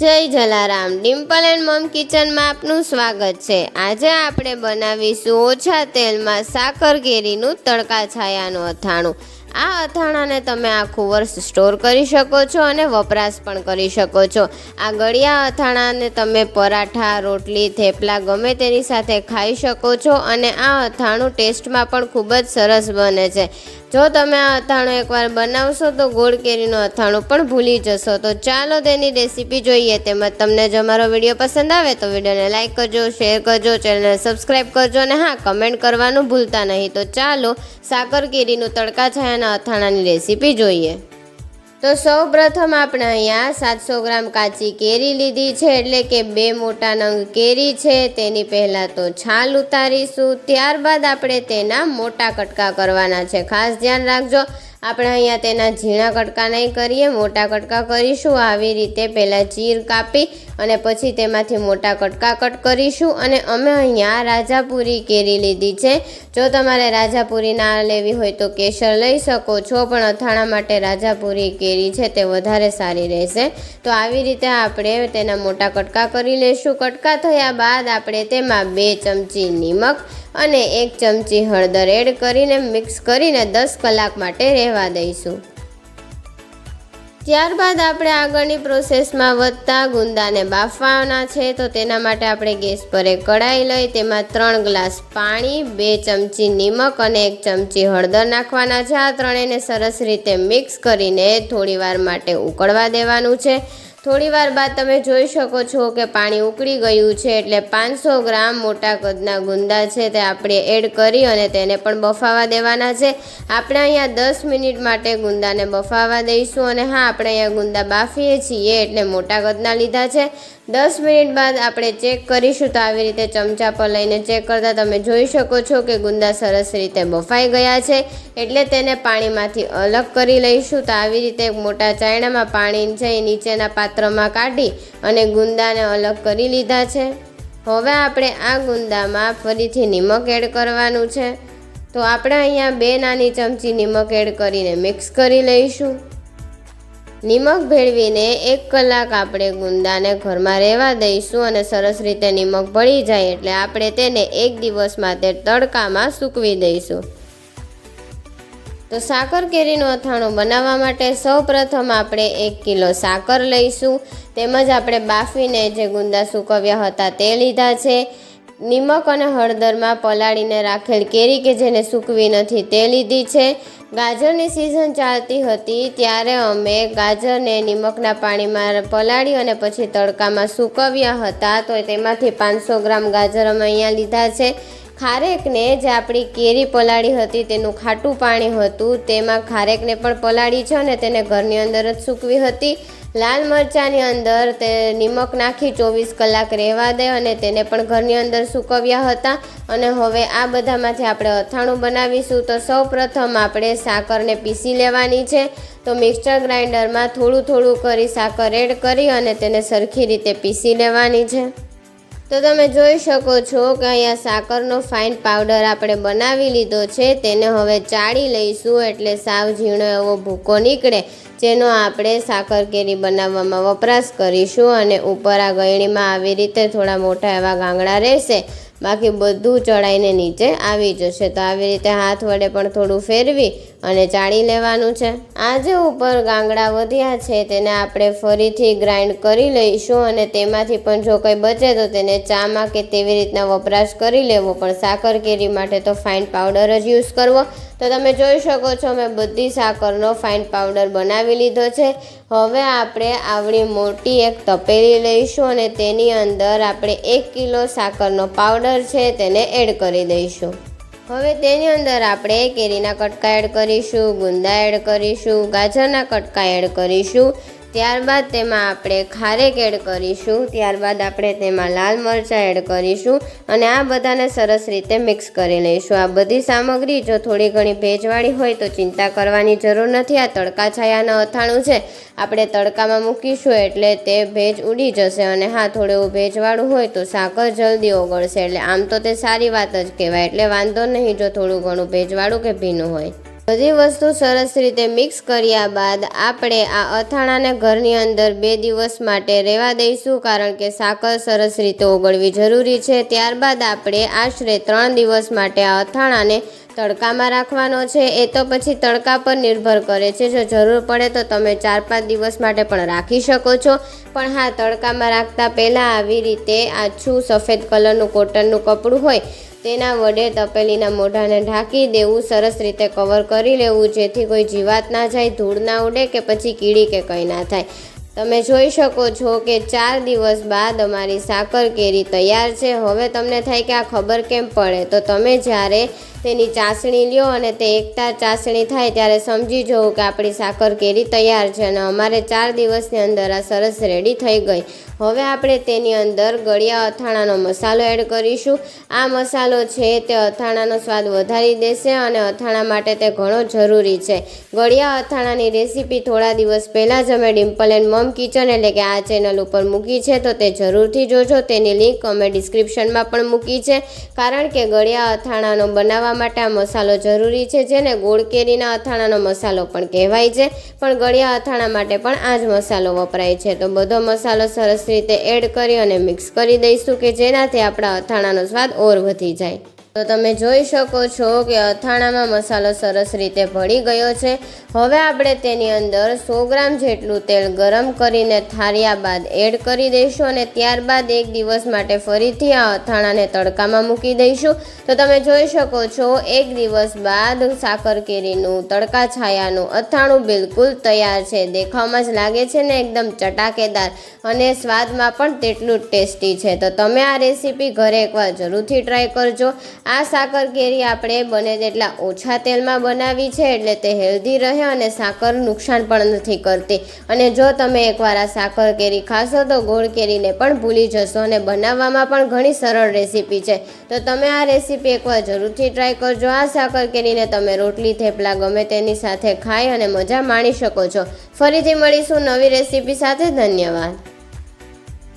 જય જલારામ. ડિમ્પલ એન્ડ મમ કિચનમાં આપનું સ્વાગત છે. આજે આપણે બનાવીશું ઓછા તેલમાં સાકર કેરીનું તડકા છાયાનું અથાણું. આ અથાણાને તમે આખું વર્ષ સ્ટોર કરી શકો છો અને વપરાશ પણ કરી શકો છો. આ ગળિયા અથાણાને તમે પરાઠા, રોટલી, થેપલા ગમે તેની સાથે ખાઈ શકો છો અને આ અથાણું ટેસ્ટમાં પણ ખૂબ જ સરસ બને છે. જો તમે આ અથાણું એકવાર બનાવશો તો ગોળ કેરીનું અથાણું પણ ભૂલી જશો. તો ચાલો તેની રેસીપી જોઈએ તેમજ તમને જો અમારો વીડિયો પસંદ આવે તો વિડીયોને લાઇક કરજો, શેર કરજો, ચેનલને સબસ્ક્રાઈબ કરજો અને હા, કમેન્ટ કરવાનું ભૂલતા નહીં. તો ચાલો સાકર કેરીનું તડકા છાયાના અથાણાની રેસીપી જોઈએ. તો સૌ પ્રથમ આપણે અહીંયા સાતસો ગ્રામ કાચી કેરી લીધી છે, એટલે કે બે મોટા નંગ કેરી છે, તેની પહેલાં તો છાલ ઉતારીશું, ત્યારબાદ આપણે તેના મોટા કટકા કરવાના છે. ખાસ ધ્યાન રાખજો. આપણે અહીંયા તેના ઝીણા કટકા નહીં કરીએ, મોટા કટકા કરીશું, આવી રીતે પહેલાં ચીર કાપી અને પછી તેમાંથી મોટા કટકા કટ કરીશું અને અમે અહીંયા રાજાપુરી કેરી લીધી છે. જો તમારે રાજાપુરી ના લેવી હોય તો કેસર લઈ શકો છો, પણ અથાણા માટે રાજાપુરી કેરી છે તે વધારે સારી રહેશે. તો આવી રીતે આપણે તેના મોટા કટકા કરી લઈશું કટકા થયા બાદ આપણે તેમાં બે ચમચી નિમક અને એક ચમચી હળદર એડ કરીને મિક્સ કરીને દસ કલાક માટે રહેવા દઈશું. ત્યારબાદ આપણે આગળની પ્રોસેસમાં વધતા ગુંદાને બાફવાના છે, તો તેના માટે આપણે ગેસ પર એક કઢાઈ લઈ, તેમાં ત્રણ ગ્લાસ પાણી, બે ચમચી નિમક અને એક ચમચી હળદર નાખવાના છે. આ ત્રણેયને સરસ રીતે મિક્સ કરીને થોડીવાર માટે ઉકળવા દેવાનું છે. થોડી વાર બાદ તમે જોઈ શકો છો કે પાણી ઉકળી ગયું છે એટલે પાંચસો ગ્રામ મોટા કદના ગુંદા છે તે આપણે એડ કરી અને તેને પણ બફાવા દેવાના છે. આપણે અહીંયા દસ મિનિટ માટે ગુંદાને બફાવા દઈશું અને હા, આપણે અહીંયા ગુંદા બાફીએ છીએ એટલે મોટા કદના લીધા છે. દસ મિનિટ બાદ આપણે ચેક કરીશું તો આવી રીતે ચમચા પર લઈને ચેક કરતાં તમે જોઈ શકો છો કે ગુંદા સરસ રીતે બફાઈ ગયા છે. એટલે તેને પાણીમાંથી અલગ કરી લઈશું. તો આવી રીતે મોટા ચાયણામાં પાણી છે એ નીચેના પાત્રમાં કાઢી અને ગુંદાને અલગ કરી લીધા છે. હવે આપણે આ ગુંદામાં ફરીથી નિમક એડ કરવાનું છે. તો આપણે અહીંયા બે નાની ચમચી નિમક એડ કરીને મિક્સ કરી લઈશું. નિમક ભેળવીને એક કલાક આપણે ગુંદાને ઘરમાં રહેવા દઈશું અને સરસ રીતે નિમક ભળી જાય એટલે આપણે તેને એક દિવસ માટે તડકામાં સૂકવી દઈશું. તો સાકર કેરીનું અથાણું બનાવવા માટે સૌ પ્રથમ આપણે એક કિલો સાકર લઈશું. તેમજ આપણે બાફીને જે ગુંદા સૂકવ્યા હતા તે લીધા છે. નિમક અને હળદરમાં પલાળીને રાખેલ કેરી કે જેને સૂકવી નથી, તે લીધી છે. ગાજરની સિઝન ચાલતી હતી ત્યારે અમે ગાજરને નિમકના પાણીમાં પલાળી અને પછી તડકામાં સૂકવ્યા હતા. તો તેમાંથી પાંચસો ગ્રામ ગાજર અમે અહીંયા લીધા છે. ખારેકને જે આપણી કેરી પલાળી હતી તેનું ખાટું પાણી હતું, તેમાં ખારેકને પણ પલાળી છે અને તેને ઘરની અંદર જ સૂકવી હતી. લાલ મરચાંની અંદર તે નિમક નાખી ચોવીસ કલાક રહેવા દે અને તેને પણ ઘરની અંદર સૂકવ્યા હતા. અને હવે આ બધામાંથી આપણે અથાણું બનાવીશું. તો સૌ પ્રથમ આપણે સાકરને પીસી લેવાની છે. તો મિક્સર ગ્રાઇન્ડરમાં થોડું થોડું કરી સાકર એડ કરી અને તેને સરખી રીતે પીસી લેવાની છે. તો તમે જોઈ શકો છો કે અહીંયા સાકરનો ફાઇન પાવડર આપણે બનાવી લીધો છે. તેને હવે ચાળી લઈશું એટલે સાવ ઝીણો એવો ભૂકો નીકળે, જેનો આપણે સાકર કેરી બનાવવામાં વપરાશ કરીશું અને ઉપર આ ગળણીમાં આવી રીતે થોડા મોટા એવા ગાંગડા રહેશે. બાકી બધું ચડાઈને નીચે આવી જશે. તો આવી રીતે હાથ વડે પણ થોડું ફેરવી અને ચાળી લેવાનું છે. આ જે ઉપર ગાંગડા વધ્યા છે, તેને આપણે ફરીથી ગ્રાઇન્ડ કરી લઈશું અને તેમાંથી પણ જો કંઈ બચે તો તેને ચામાં કે તેવી રીતના વપરાશ કરી લેવો. પણ સાકર કેરી માટે તો ફાઇન પાવડર જ યુઝ કરવો. તો તમે જોઈ શકો છો, મેં બધી સાકરનો ફાઇન પાવડર બનાવી લીધો છે. હવે આપણે આવડી મોટી એક તપેલી લઈશું અને તેની અંદર આપણે એક કિલો સાકરનો પાવડર છે તેને એડ કરી દઈશું. હવે તેની અંદર આપણે કેરીના કટકા એડ કરીશું, ગુંદા એડ કરીશું, ગાજરના કટકા એડ કરીશું ત્યારબાદ તેમાં આપણે ખારેક એડ કરીશું. ત્યારબાદ આપણે તેમાં લાલ મરચાં એડ કરીશું અને આ બધાને સરસ રીતે મિક્સ કરી લઈશું. આ બધી સામગ્રી જો થોડી ઘણી ભેજવાળી હોય તો ચિંતા કરવાની જરૂર નથી. આ તડકા છાયાના અથાણું છે. આપણે તડકામાં મૂકીશું એટલે તે ભેજ ઉડી જશે અને હા, થોડું ભેજવાળું હોય તો સાકર જલ્દી ઓગળશે. એટલે આમ તો તે સારી વાત જ કહેવાય. એટલે વાંધો નહીં જો થોડું ઘણું ભેજવાળું કે ભીનું હોય. બધી વસ્તુ સરસ રીતે મિક્સ કર્યા બાદ આપણે આ અથાણાને ઘરની અંદર બે દિવસ માટે રહેવા દઈશું, કારણ કે સાકર સરસ રીતે ઓગળવી જરૂરી છે. ત્યારબાદ આપણે આશરે ત્રણ દિવસ માટે આ અથાણાને તડકામાં રાખવાનો છે. એ તો પછી તડકા પર નિર્ભર કરે છે. જો જરૂર પડે તો તમે ચાર પાંચ દિવસ માટે પણ રાખી શકો છો. પણ હા, તડકામાં રાખતા પહેલાં આવી રીતે આછું સફેદ કલરનું કોટનનું કપડું હોય તેના વડે તપેલીના મોઢાને ઢાંકી દેવું સરસ રીતે કવર કરી લેવું, જેથી કોઈ જીવાત ના જાય, ધૂળ ના ઉડે કે પછી કીડી કે કંઈ ના થાય. તમે જોઈ શકો છો કે ચાર દિવસ બાદ અમારી સાકર કેરી તૈયાર છે. હવે તમને થાય કે આ ખબર કેમ પડે? તો તમે જ્યારે તેની ચાસણી લ્યો અને તે એકતા ચાસણી થાય ત્યારે સમજી જવું કે આપણી સાકર કેરી તૈયાર છે અને અમારે ચાર દિવસની અંદર આ સરસ રેડી થઈ ગઈ. હવે આપણે તેની અંદર ગળિયા અથાણાનો મસાલો એડ કરીશું. આ મસાલો છે તે અથાણાનો સ્વાદ વધારી દેશે અને અથાણા માટે તે ઘણો જરૂરી છે. ગળિયા અથાણાની રેસીપી થોડા દિવસ પહેલાં જ અમે ડિમ્પલ એન્ડ મમ કિચન એટલે કે આ ચેનલ ઉપર મૂકી છે, તો તે જરૂરથી જોજો. તેની લિંક અમે ડિસ્ક્રિપ્શનમાં પણ મૂકી છે. કારણ કે ગળિયા અથાણાનો બનાવવા માટે આ મસાલો જરૂરી છે, જેને ગોળ કેરીના અથાણાનો મસાલો પણ કહેવાય છે. પણ ગળિયા અથાણા માટે પણ આ જ મસાલો વપરાય છે. તો બધો મસાલો સરસ રીતે એડ કરી અને મિક્સ કરી દઈશું કે જેનાથી આપણા અથાણાનો સ્વાદ ઓર વધી જાય. તો તમે જોઈ શકો છો કે અથાણામાં મસાલો સરસ રીતે ભળી ગયો છે. હવે આપણે તેની અંદર સો ગ્રામ જેટલું તેલ ગરમ કરીને થાર્યા બાદ એડ કરી દઈશું અને ત્યારબાદ એક દિવસ માટે ફરીથી આ અથાણાને તડકામાં મૂકી દઈશું. તો તમે જોઈ શકો છો, એક દિવસ બાદ સાકર કેરીનું તડકા છાયાનું અથાણું બિલકુલ તૈયાર છે. દેખાવમાં જ લાગે છે ને એકદમ ચટાકેદાર અને સ્વાદમાં પણ તેટલું ટેસ્ટી છે. તો તમે આ રેસીપી ઘરે એકવાર જરૂરથી ટ્રાય કરજો. આ સાકર કેરી આપણે બને તેટલા ઓછા તેલમાં બનાવી છે એટલે તે હેલ્ધી રહે અને સાકર નુકસાન પણ નથી કરતી. અને જો તમે એકવાર આ સાકર કેરી ખાશો તો ગોળ કેરીને પણ ભૂલી જશો અને બનાવવામાં પણ ઘણી સરળ રેસીપી છે. તો તમે આ રેસીપી એકવાર જરૂરથી ટ્રાય કરજો. આ સાકર કેરીને તમે રોટલી, થેપલા ગમે તેની સાથે ખાઈ અને મજા માણી શકો છો. ફરીથી મળીશું નવી રેસીપી સાથે. ધન્યવાદ.